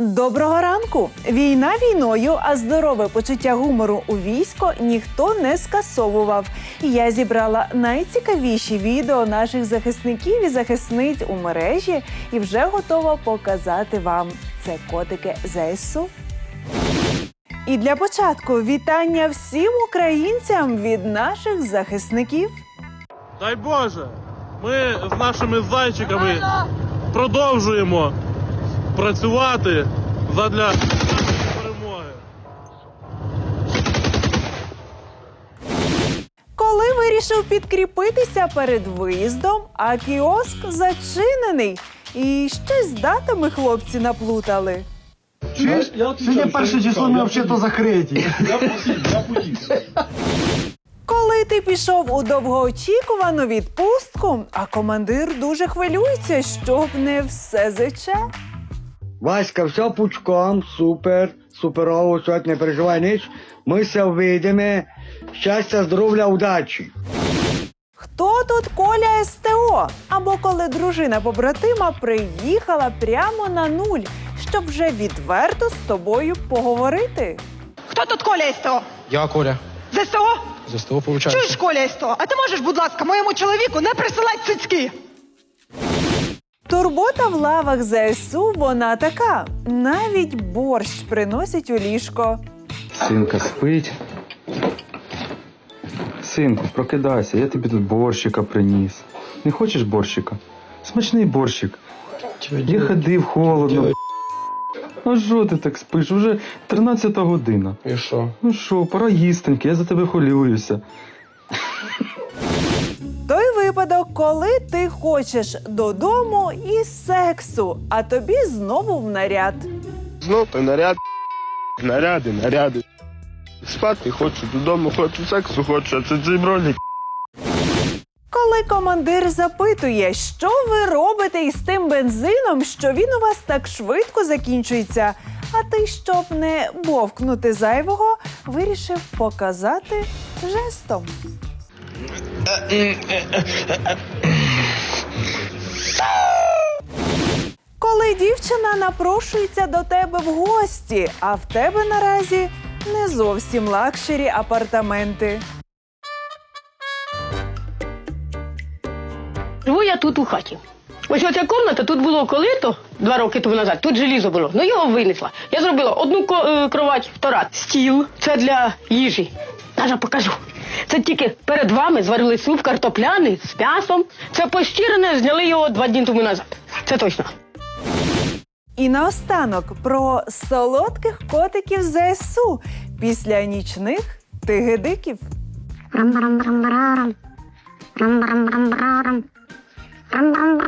Доброго ранку! Війна війною, а здорове почуття гумору у військо ніхто не скасовував. Я зібрала найцікавіші відео наших захисників і захисниць у мережі і вже готова показати вам. Це котики ЗСУ. І для початку вітання всім українцям від наших захисників. Дай Боже, ми з нашими зайчиками продовжуємо працювати задля перемоги. Коли вирішив підкріпитися перед виїздом, а кіоск зачинений. І ще з датами хлопці наплутали. Чуєш? Сьогодні перше число ми взагалі закриті. Коли ти пішов у довгоочікувану відпустку, а командир дуже хвилюється, щоб не все зече. Васька, все пучком, супер, суперово, сьогодні не переживай ніч. Ми все вийдемо. Щастя, здоров'я, удачі. Хто тут Коля СТО? Або коли дружина побратима приїхала прямо на нуль, щоб вже відверто з тобою поговорити. Хто тут Коля СТО? Я Коля. З ЗСО? За СТО получаю. Чуєш Коля СТО? А ти можеш, будь ласка, моєму чоловіку не присилати цицьки? Турбота в лавах ЗСУ вона така. Навіть борщ приносить у ліжко. Синка спить. Синку, прокидайся, я тобі тут борщика приніс. Не хочеш борщика? Смачний борщик. Я ходив холодно. Ну що ти так спиш? Уже 13 година. І що? Ну що, пора їстеньки, я за тебе хвилююся. Той випадок, коли ти хочеш додому і сексу, а тобі знову в наряд. Знов той наряд, наряди, наряди. Спати хочу, додому хочу, сексу хочу, а це цей бролік. Коли командир запитує, що ви робите із тим бензином, що він у вас так швидко закінчується, а ти, щоб не бовкнути зайвого, вирішив показати жестом. Коли дівчина напрошується до тебе в гості, а в тебе наразі не зовсім лакшері апартаменти. Живу я тут у хаті. Ось оця кімната тут було колито два роки тому назад. Тут желізо було. Ну його винесла. Я зробила одну е, кровать, втора стіл. Це для їжі. Даже покажу. Це тільки перед вами зварили суп картопляний з м'ясом. Це постірене, зняли його два дні тому назад. Це точно. І наостанок про солодких котиків ЗСУ після нічних тигедиків. Рам-рам-рам-рам. Рам-рам-рам-рам. Рам-рам-рам-рам.